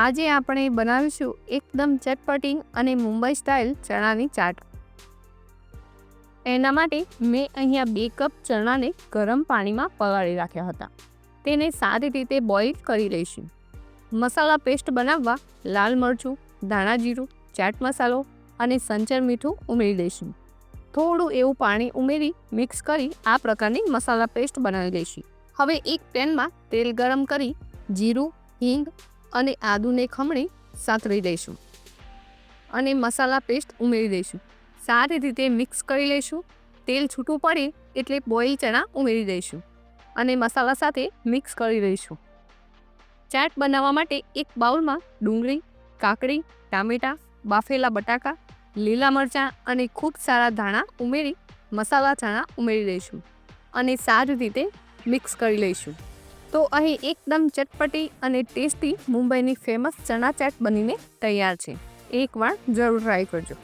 આજે આપણે બનાવીશું એકદમ ચટપટી અને મુંબઈ સ્ટાઇલ ચણાની ચાટ. એના માટે મેં અહીંયા બે કપ ચણાને ગરમ પાણીમાં પલાળી રાખ્યા હતા. તેને સારી રીતે બોઇલ કરી લઈશું. મસાલા પેસ્ટ બનાવવા લાલ મરચું, ધાણા જીરું, ચાટ મસાલો અને સંચર મીઠું ઉમેરી દઈશું. થોડું એવું પાણી ઉમેરી મિક્સ કરી આ પ્રકારની મસાલા પેસ્ટ બનાવી લઈશું. હવે એક પેનમાં તેલ ગરમ કરી જીરું, હિંગ અને આદુને ખમણી સાતરી દઈશું અને મસાલા પેસ્ટ ઉમેરી દઈશું. સારી રીતે મિક્સ કરી લઈશું. તેલ છૂટું પડે એટલે બોઇલ ચણા ઉમેરી દઈશું. અને મસાલા સાથે મિક્સ કરી દઈશું ચાટ બનાવવા માટે એક બાઉલમાં ડુંગળી, કાકડી, ટામેટાં, બાફેલા બટાકા, લીલા મરચાં અને ખૂબ સારા ધાણા ઉમેરી મસાલા ચણા ઉમેરી દઈશું. અને સારી રીતે મિક્સ કરી લઈશું. તો અહીં એકદમ ચટપટી અને ટેસ્ટી મુંબઈની ફેમસ ચણા ચાટ બનીને તૈયાર છે. એકવાર જરૂર ટ્રાય કરજો.